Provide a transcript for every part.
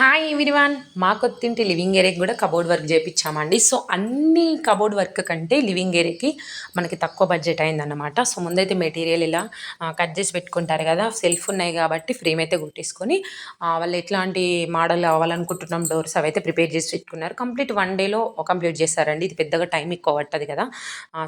Hi everyone మా కొత్తింటి living ఏరియాకి కూడా కబోర్డ్ వర్క్ చేయించామండి సో అన్ని కబోర్డ్ వర్క్ కంటే లివింగ్ ఏరియాకి మనకి తక్కువ బడ్జెట్ అయిందన్నమాట. సో ముందైతే మెటీరియల్ ఇలా కట్ చేసి పెట్టుకుంటారు కదా సెల్ఫ్ ఉన్నాయి కాబట్టి ఫ్రేమ్ అయితే కుట్టేసుకొని వాళ్ళు ఎట్లాంటి మోడల్ కావాలనుకుంటున్నాం డోర్స్ అవి అయితే ప్రిపేర్ చేసి పెట్టుకున్నారు. కంప్లీట్ వన్ డేలో కంప్లీట్ చేశారండి ఇది పెద్దగా టైం ఎక్కువ పట్టదు కదా.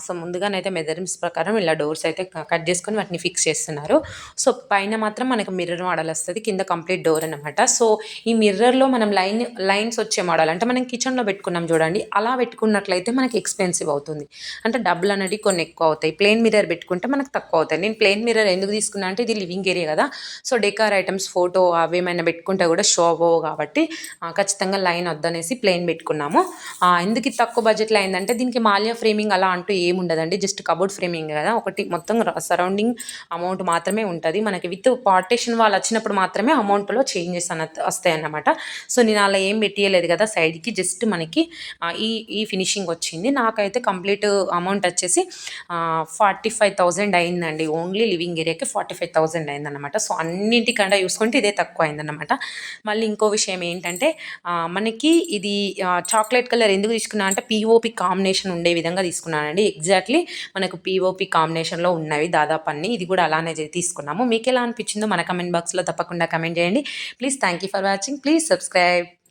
సో ముందుగానైతే మెజర్మెంట్స్ ప్రకారం ఇలా డోర్స్ అయితే కట్ చేసుకొని వాటిని ఫిక్స్ చేస్తున్నారు. సో పైన మాత్రం మనకు మిర్రర్ మోడల్ వస్తుంది కింద కంప్లీట్ డోర్ అనమాట సో ఈ మిర్రర్ మిర్రర్లో మనం లైన్ లైన్స్ వచ్చే మోడల్ అంటే మనం కిచెన్లో పెట్టుకున్నాం చూడండి అలా పెట్టుకున్నట్లయితే మనకి ఎక్స్పెన్సివ్ అవుతుంది. అంటే డబ్బులు అనేది కొన్ని ఎక్కువ అవుతాయి. ప్లేన్ మిర్రర్ పెట్టుకుంటే మనకు తక్కువ అవుతాయి. నేను ప్లేన్ మిర్రర్ ఎందుకు తీసుకున్నా అంటే ఇది లివింగ్ ఏరియా కదా సో డెకార్ ఐటమ్స్ ఫోటో అవి ఏమైనా పెట్టుకుంటే కూడా షో అవ్వవు కాబట్టి ఖచ్చితంగా లైన్ వద్దనేసి ప్లెయిన్ పెట్టుకున్నాము. ఎందుకు ఇది తక్కువ బడ్జెట్లో అయిందంటే దీనికి మాల్యా ఫ్రేమింగ్ అలా అంటూ ఏముండదండి జస్ట్ కబోర్డ్ ఫ్రేమింగ్ కదా ఒకటి మొత్తం సరౌండింగ్ అమౌంట్ మాత్రమే ఉంటుంది. మనకి విత్ పార్టేషన్ వాళ్ళు వచ్చినప్పుడు మాత్రమే అమౌంట్లో చేంజెస్ అన్న వస్తాయి అన్నమాట సో నేను అలా ఏం పెట్టియలేదు కదా సైడ్కి జస్ట్ మనకి ఈ ఈ ఫినిషింగ్ వచ్చింది. నాకైతే కంప్లీట్ అమౌంట్ వచ్చేసి ఫార్టీ ఫైవ్ థౌజండ్ అయిందండి. ఓన్లీ లివింగ్ ఏరియాకి ఫార్టీ ఫైవ్ థౌజండ్ అయిందనమాట. సో అన్నింటికంటే చూసుకుంటే ఇదే తక్కువ అయిందనమాట. మళ్ళీ ఇంకో విషయం ఏంటంటే మనకి ఇది చాక్లెట్ కలర్ ఎందుకు తీసుకున్నా అంటే పిఓపి కాంబినేషన్ ఉండే విధంగా తీసుకున్నానండి. ఎగ్జాక్ట్లీ మనకు పిఓపి కాంబినేషన్లో ఉన్నవి దాదాపు అన్ని. ఇది కూడా అలానే తీసుకున్నాము. మీకు ఎలా అనిపించిందో మన కమెంట్ బాక్స్లో తప్పకుండా కమెంట్ చేయండి. Please thank you for watching. Please Please subscribe.